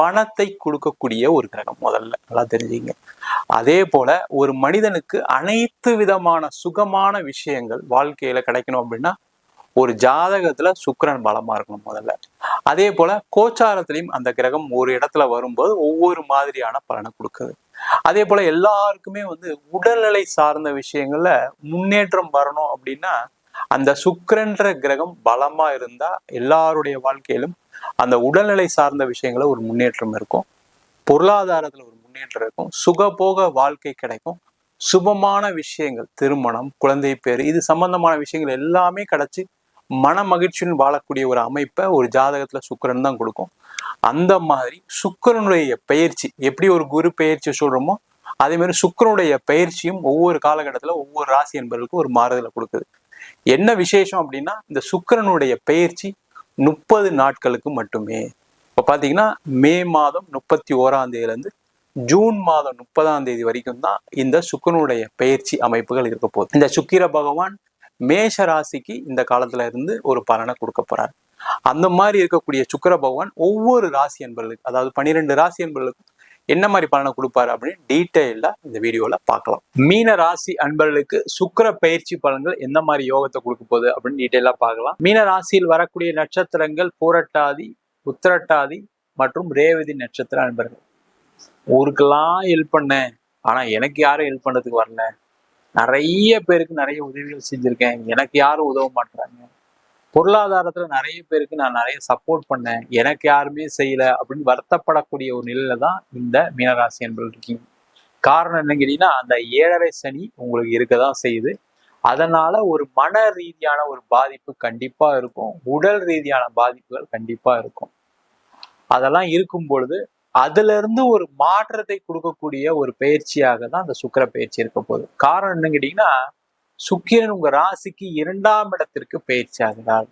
பணத்தை கொடுக்கக்கூடிய ஒரு கிரகம் முதல்ல நல்லா தெரிஞ்சுங்க. அதே போல ஒரு மனிதனுக்கு அனைத்து விதமான சுகமான விஷயங்கள் வாழ்க்கையில கிடைக்கணும் அப்படின்னா ஒரு ஜாதகத்துல சுக்கரன் பலமா இருக்கணும் முதல்ல. அதே போல கோச்சாரத்திலையும் அந்த கிரகம் ஒரு இடத்துல வரும்போது ஒவ்வொரு மாதிரியான பலனை கொடுக்குது. அதே போல எல்லாருக்குமே வந்து உடல்நிலை சார்ந்த விஷயங்கள்ல முன்னேற்றம் வரணும் அப்படின்னா அந்த சுக்கிரன்ற கிரகம் பலமா இருந்தா எல்லாருடைய வாழ்க்கையிலும் அந்த உடல்நிலை சார்ந்த விஷயங்கள ஒரு முன்னேற்றம் இருக்கும். பொருளாதாரத்துல ஒரு முன்னேற்றம் இருக்கும். சுகபோக வாழ்க்கை கிடைக்கும். சுபமான விஷயங்கள் திருமணம் குழந்தை பேர் இது சம்பந்தமான விஷயங்கள் எல்லாமே கிடைச்சி மன மகிழ்ச்சியுடன் வாழக்கூடிய ஒரு அமைப்பை ஒரு ஜாதகத்துல சுக்கிரன் தான் கொடுக்கும். அந்த மாதிரி சுக்கிரனுடைய பயிற்சி எப்படி ஒரு குரு பயிற்சி சொல்றோமோ அதே மாதிரி சுக்கிரனுடைய பயிற்சியும் ஒவ்வொரு காலகட்டத்துல ஒவ்வொரு ராசி என்பவர்களுக்கும் ஒரு மாறுதலை கொடுக்குது. என்ன விசேஷம் அப்படின்னா இந்த சுக்கரனுடைய பயிற்சி முப்பது நாட்களுக்கு மட்டுமே. இப்போ பார்த்தீங்கன்னா மே மாதம் முப்பத்தி ஓராம் தேதியிலேருந்து ஜூன் மாதம் முப்பதாம் தேதி வரைக்கும் தான் இந்த சுக்கிரனுடைய பயிற்சி அமைப்புகள் இருக்க போகுது. இந்த சுக்கிர பகவான் மேஷ ராசிக்கு இந்த காலத்துல இருந்து ஒரு பலனை கொடுக்க போறார். அந்த மாதிரி இருக்கக்கூடிய சுக்கிர பகவான் ஒவ்வொரு ராசி என்பர்களுக்கு அதாவது பன்னிரெண்டு ராசி என்பர்களுக்கும் என்ன மாதிரி பலனை கொடுப்பாரு அப்படின்னு டீட்டெயிலா இந்த வீடியோல பார்க்கலாம். மீன ராசி அன்பர்களுக்கு சுக்கிர பயிற்சி பலன்கள் எந்த மாதிரி யோகத்தை கொடுக்க போகுது அப்படின்னு டீட்டெயிலா பார்க்கலாம். மீன ராசியில் வரக்கூடிய நட்சத்திரங்கள் பூரட்டாதி உத்திரட்டாதி மற்றும் ரேவதி நட்சத்திர அன்பர்கள். ஊருக்கெல்லாம் ஹெல்ப் பண்ணேன் ஆனா எனக்கு யாரும் ஹெல்ப் பண்ணதுக்கு வரல. நிறைய பேருக்கு நிறைய உதவிகள் செஞ்சிருக்கேன். எனக்கு யாரும் உதவ மாட்டாங்க பொருளாதாரத்துல நிறைய பேருக்கு நான் நிறைய சப்போர்ட் பண்ணேன். எனக்கு யாருமே செய்யல அப்படின்னு வருத்தப்படக்கூடிய ஒரு நிலையில தான் இந்த மீனராசி என்பது இருக்கீங்க. காரணம் என்ன கேட்டீங்கன்னா அந்த ஏழரை சனி உங்களுக்கு இருக்க தான் செய்யுது. அதனால ஒரு மன ரீதியான ஒரு பாதிப்பு கண்டிப்பா இருக்கும். உடல் ரீதியான பாதிப்புகள் கண்டிப்பா இருக்கும். அதெல்லாம் இருக்கும் பொழுது அதுல இருந்து ஒரு மாற்றத்தை கொடுக்கக்கூடிய ஒரு பயிற்சியாக தான் அந்த சுக்கிர பயிற்சி இருக்க போகுது. காரணம் என்னன்னு கேட்டீங்கன்னா சுக்கிரன் உங்க ராசிக்கு இரண்டாம் இடத்திற்கு பயிற்சி ஆகிறார்.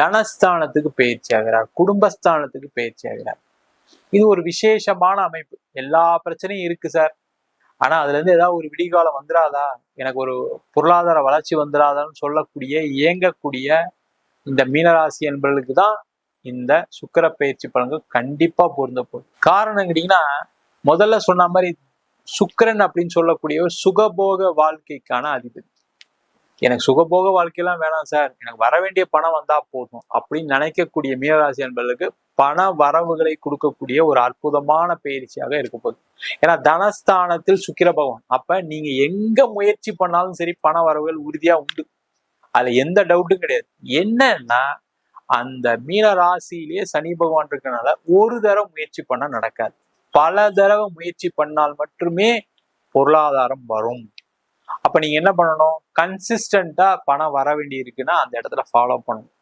தனஸ்தானத்துக்கு பயிற்சி ஆகிறார். குடும்பஸ்தானத்துக்கு பயிற்சி ஆகிறார். இது ஒரு விசேஷமான அமைப்பு. எல்லா பிரச்சனையும் இருக்கு சார். ஆனா அதுல இருந்து ஏதாவது ஒரு விடிகாலம் வந்துடாதா எனக்கு ஒரு பொருளாதார வளர்ச்சி வந்துடாதான்னு சொல்லக்கூடிய இயங்கக்கூடிய இந்த மீனராசி என்பவர்களுக்கு தான் இந்த சுக்கிர பயிற்சி பலன்கள் கண்டிப்பா பொருந்த போகுது காரணம் கேட்டீங்கன்னா முதல்ல சொன்ன மாதிரி சுக்கிரன் அப்படின்னு சொல்லக்கூடிய சுகபோக வாழ்க்கைக்கான அதிபதி. எனக்கு சுகபோக வாழ்க்கையெல்லாம் வேணாம் சார். எனக்கு வர வேண்டிய பணம் வந்தா போதும். அப்படின்னு நினைக்கக்கூடிய மீனராசி என்பதற்கு பண வரவுகளை கொடுக்கக்கூடிய ஒரு அற்புதமான பயிற்சியாக இருக்க போகுது. ஏன்னா தனஸ்தானத்தில் சுக்கிர பகவான். அப்ப நீங்க எங்க முயற்சி பண்ணாலும் சரி பண வரவுகள் உறுதியா உண்டு. அதுல எந்த டவுட்டும் கிடையாது. என்னன்னா அந்த மீன ராசியிலேயே சனி பகவான் இருக்கனால ஒரு தடவை முயற்சி பண்ண நடக்காது. பல தடவை முயற்சி பண்ணால் மட்டுமே பொருளாதாரம் வரும். அப்போ நீங்க என்ன பண்ணணும்? கன்சிஸ்டண்ட்டாக பணம் வர வேண்டி இருக்குன்னா அந்த இடத்துல ஃபாலோ பண்ணணும்.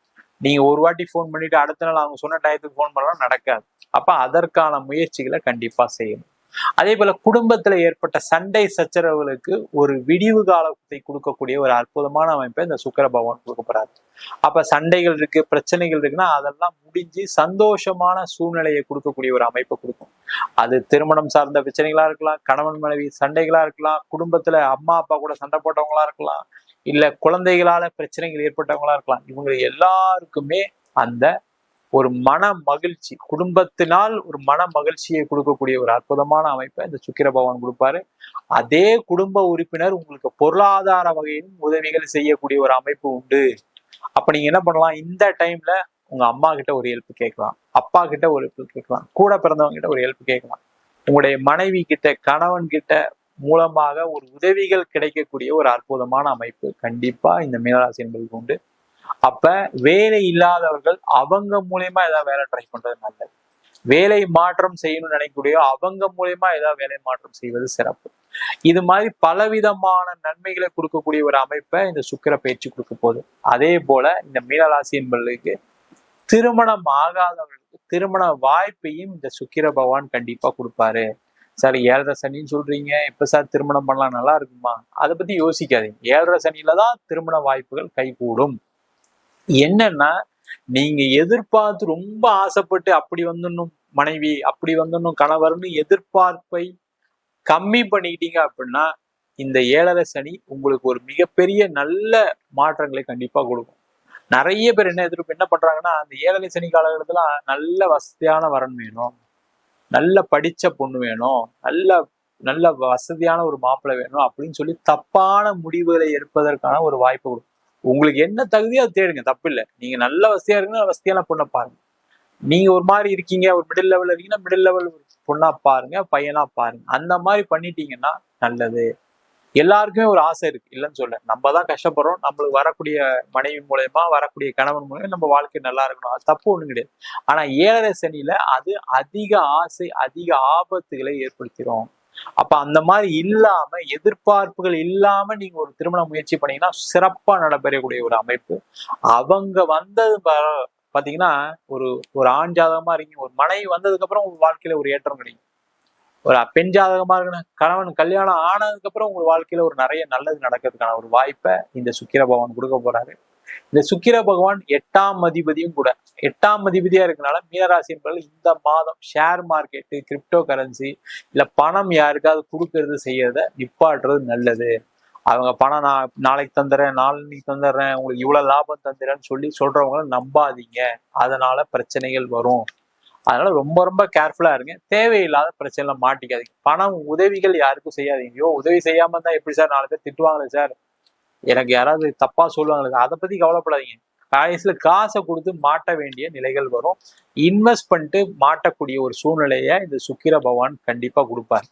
நீங்கள் ஒரு வாட்டி ஃபோன் பண்ணிட்டு அடுத்த நாள் அவங்க சொன்ன டயத்துக்கு ஃபோன் பண்ணலாம் நடக்காது. அப்போ அதற்கான முயற்சிகளை கண்டிப்பாக செய்யணும். அதே போல குடும்பத்துல ஏற்பட்ட சண்டை சச்சரவுகளுக்கு ஒரு விடிவு காலத்தை கொடுக்கக்கூடிய ஒரு அற்புதமான அமைப்பை இந்த சுக்கர பகவான் கொடுக்க போறாரு. அப்ப சண்டைகள் இருக்கு பிரச்சனைகள் இருக்குன்னா அதெல்லாம் முடிஞ்சு சந்தோஷமான சூழ்நிலையை கொடுக்கக்கூடிய ஒரு அமைப்பை கொடுக்கும். அது திருமணம் சார்ந்த பிரச்சனைகளா இருக்கலாம் கணவன் மனைவி சண்டைகளா இருக்கலாம் குடும்பத்துல அம்மா அப்பா கூட சண்டை போட்டவங்களா இருக்கலாம் இல்ல குழந்தைகளால பிரச்சனைகள் ஏற்பட்டவங்களா இருக்கலாம். இவங்க எல்லாருக்குமே அந்த ஒரு மன மகிழ்ச்சி குடும்பத்தினால் ஒரு மன மகிழ்ச்சியை கொடுக்கக்கூடிய ஒரு அற்புதமான அமைப்பை இந்த சுக்கிர பகவான் கொடுப்பாரு. அதே குடும்ப உறுப்பினர் உங்களுக்கு பொருளாதார வகையிலும் உதவிகள் செய்யக்கூடிய ஒரு அமைப்பு உண்டு. அப்ப நீங்க என்ன பண்ணலாம்? இந்த டைம்ல உங்க அம்மா கிட்ட ஒரு ஹெல்ப் கேட்கலாம். அப்பா கிட்ட ஒரு ஹெல்ப் கேட்கலாம். கூட பிறந்தவங்க கிட்ட ஒரு ஹெல்ப் கேட்கலாம். உங்களுடைய மனைவி கிட்ட கணவன் கிட்ட மூலமாக ஒரு உதவிகள் கிடைக்கக்கூடிய ஒரு அற்புதமான அமைப்பு கண்டிப்பா இந்த மீனராசி என்பதுக்கு உண்டு. அப்ப வேலை இல்லாதவர்கள் அவங்க மூலியமா ஏதாவது வேலை ட்ரை பண்றது நல்லது. வேலை மாற்றம் செய்யணும்னு நினைக்கக்கூடிய அவங்க மூலியமா ஏதாவது வேலை மாற்றம் செய்வது சிறப்பு. இது மாதிரி பலவிதமான நன்மைகளை கொடுக்கக்கூடிய ஒரு அமைப்பை இந்த சுக்கிர பயிற்சி கொடுக்க போகுது. அதே போல இந்த மீனராசி என்பவர்களுக்கு திருமணம் ஆகாதவர்களுக்கு திருமண வாய்ப்பையும் இந்த சுக்கிர பகவான் கண்டிப்பா கொடுப்பாரு. சார் ஏழரை சனின்னு சொல்றீங்க. இப்ப சார் திருமணம் பண்ணலாம் நல்லா இருக்குமா? அதை பத்தி யோசிக்காதீங்க. ஏழரை சனியில தான் திருமண வாய்ப்புகள் கைகூடும். என்னன்னா நீங்க எதிர்பார்த்து ரொம்ப ஆசைப்பட்டு அப்படி வந்துடணும் மனைவி அப்படி வந்துடணும் கணவர்னு எதிர்பார்ப்பை கம்மி பண்ணிக்கிட்டீங்க அப்படின்னா இந்த ஏழரை சனி உங்களுக்கு ஒரு மிகப்பெரிய நல்ல மாற்றங்களை கண்டிப்பா கொடுக்கும். நிறைய பேர் என்ன எதிர்ப்பு என்ன பண்றாங்கன்னா அந்த ஏழரை சனி காலகட்டத்துல நல்ல வசதியான வரன் வேணும் நல்ல படிச்ச பொண்ணு வேணும் நல்ல நல்ல வசதியான ஒரு மாப்பிள்ளை வேணும் அப்படின்னு சொல்லி தப்பான முடிவுகளை எடுப்பதற்கான ஒரு வாய்ப்பு கொடுக்கும். உங்களுக்கு என்ன தகுதியோ அதை தேடுங்க தப்பு இல்லை நீங்க நல்ல வசதியா இருக்குன்னா வசதியான பொண்ணை பாருங்க. நீங்க ஒரு மாதிரி இருக்கீங்க ஒரு மிடில் லெவல் இருக்கீங்கன்னா மிடில் லெவல் பொண்ணா பாருங்க பையனா பாருங்க. அந்த மாதிரி பண்ணிட்டீங்கன்னா நல்லது. எல்லாருக்குமே ஒரு ஆசை இருக்கு. இல்லைன்னு சொல்ல நம்ம தான் கஷ்டப்படுறோம். நம்மளுக்கு வரக்கூடிய மனைவி மூலயமா வரக்கூடிய கணவன் மூலயமா நம்ம வாழ்க்கை நல்லா இருக்கணும். அது தப்பு ஒண்ணும் கிடையாது. ஆனா ஏழரை சனியில அது அதிக ஆசை அதிக ஆபத்துகளை ஏற்படுத்திடும் அப்ப அந்த மாதிரி இல்லாம எதிர்பார்ப்புகள் இல்லாம நீங்க ஒரு திருமண முயற்சி பண்ணீங்கன்னா சிறப்பா நடைபெறக்கூடிய ஒரு அமைப்பு. அவங்க வந்தது பாத்தீங்கன்னா ஒரு ஒரு ஆண் ஜாதகமா இருக்கீங்க ஒரு மனைவி வந்ததுக்கு அப்புறம் உங்க வாழ்க்கையில ஒரு ஏற்றம் கிடைக்கும். ஒரு பெண் ஜாதகமா இருக்கணும் கணவன் கல்யாணம் ஆனதுக்கு அப்புறம் உங்க வாழ்க்கையில ஒரு நிறைய நல்லது நடக்கிறதுக்கான ஒரு வாய்ப்பை இந்த சுக்கிர பகவான் கொடுக்க போறாரு. இந்த சுக்கிர பகவான் எட்டாம் அதிபதியும் கூட எட்டாம் அதிபதியா இருக்கனால மீனராசி என்பவர்கள் இந்த மாதம் ஷேர் மார்க்கெட்டு கிரிப்டோ கரன்சி இல்ல பணம் யாருக்காவது கொடுக்கறது செய்யறத நிப்பாடுறது நல்லது. அவங்க பணம் நான் நாளைக்கு தந்துடுறேன் நாளைக்கு தந்துடுறேன் உங்களுக்கு இவ்வளவு லாபம் தந்துடுறேன்னு சொல்லி சொல்றவங்கள நம்பாதீங்க. அதனால பிரச்சனைகள் வரும். அதனால ரொம்ப ரொம்ப கேர்ஃபுல்லா இருங்க. தேவையில்லாத பிரச்சனைல மாட்டிக்காதீங்க. பணம் உதவிகள் யாருக்கும் செய்யாதீங்க. ஐயோ உதவி செய்யாம இருந்தா எப்படி சார் நாலு பேர் திட்டுவாங்களே சார்? எனக்கு யாராவது தப்பா சொல்லுவாங்களே அதை பத்தி கவலைப்படாதீங்க. கடைசியில காசை கொடுத்து மாட்ட வேண்டிய நிலைகள் வரும். இன்வெஸ்ட் பண்ணிட்டு மாட்டக்கூடிய ஒரு சூழ்நிலையை இந்த சுக்கிர பகவான் கண்டிப்பா கொடுப்பார்.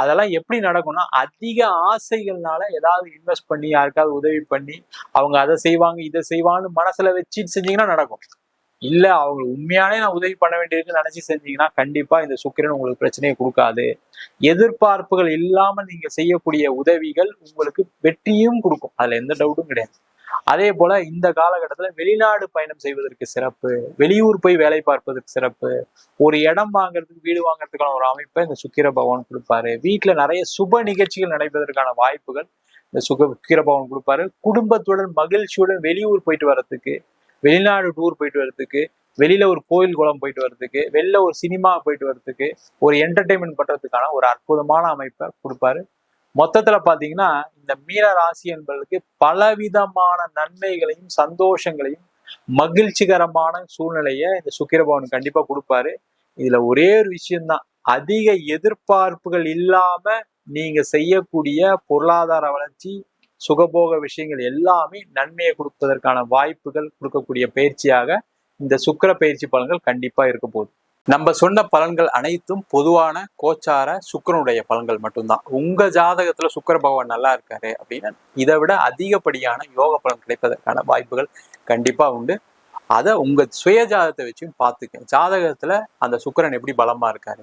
அதெல்லாம் எப்படி நடக்கும்னா அதிக ஆசைகள்னால ஏதாவது இன்வெஸ்ட் பண்ணி யாருக்காவது உதவி பண்ணி அவங்க அதை செய்வாங்க இதை செய்வாங்கன்னு மனசுல வச்சு செஞ்சீங்கன்னா நடக்கும். இல்ல அவங்க உண்மையானே நான் உதவி பண்ண வேண்டியிருக்குன்னு நினைச்சு செஞ்சீங்கன்னா கண்டிப்பா இந்த சுக்கிரன் உங்களுக்கு பிரச்சனையை கொடுக்காது. எதிர்பார்ப்புகள் இல்லாம நீங்க செய்யக்கூடிய உதவிகள் உங்களுக்கு வெற்றியும் கொடுக்கும். அதுல எந்த டவுட்டும் கிடையாது. அதே போல இந்த காலகட்டத்துல வெளிநாடு பயணம் செய்வதற்கு சிறப்பு வெளியூர் போய் வேலை பார்ப்பதற்கு சிறப்பு ஒரு இடம் வாங்குறதுக்கு வீடு வாங்குறதுக்கான ஒரு அமைப்பை இந்த சுக்கிர பகவான் கொடுப்பாரு. வீட்டுல நிறைய சுப நிகழ்ச்சிகள் நடைபெறதற்கான வாய்ப்புகள் இந்த சுக சுக்கிர பகவான் கொடுப்பாரு. குடும்பத்துடன் மகிழ்ச்சியுடன் வெளியூர் போயிட்டு வர்றதுக்கு வெளிநாடு டூர் போயிட்டு வர்றதுக்கு வெளியில ஒரு கோயில் குளம் போயிட்டு வர்றதுக்கு வெளில ஒரு சினிமா போயிட்டு வர்றதுக்கு ஒரு என்டர்டைன்மெண்ட் பண்றதுக்கான ஒரு அற்புதமான அமைப்பை கொடுப்பாரு. மொத்தத்துல பாத்தீங்கன்னா இந்த மீன ராசி என்பதற்கு பலவிதமான நன்மைகளையும் சந்தோஷங்களையும் மகிழ்ச்சிகரமான சூழ்நிலையை இந்த சுக்கிரபவன் கண்டிப்பா கொடுப்பாரு. இதுல ஒரே ஒரு விஷயம்தான். அதிக எதிர்பார்ப்புகள் இல்லாம நீங்க செய்யக்கூடிய பொருளாதார வளர்ச்சி சுகபோக விஷயங்கள் எல்லாமே நன்மையை கொடுப்பதற்கான வாய்ப்புகள் கொடுக்கக்கூடிய பயிற்சியாக இந்த சுக்கிர பயிற்சி பலன்கள் கண்டிப்பா இருக்க போகுது. நம்ம சொன்ன பலன்கள் அனைத்தும் பொதுவான கோச்சார சுக்கிரனுடைய பலன்கள் மட்டும்தான். உங்க ஜாதகத்துல சுக்கிர பகவான் நல்லா இருக்காரு அப்படின்னா இதை விட அதிகப்படியான யோக பலன் கிடைப்பதற்கான வாய்ப்புகள் கண்டிப்பா உண்டு. அதை உங்க சுய ஜாதகத்தை வச்சும் பார்த்துக்க. ஜாதகத்துல அந்த சுக்கிரன் எப்படி பலமா இருக்காரு?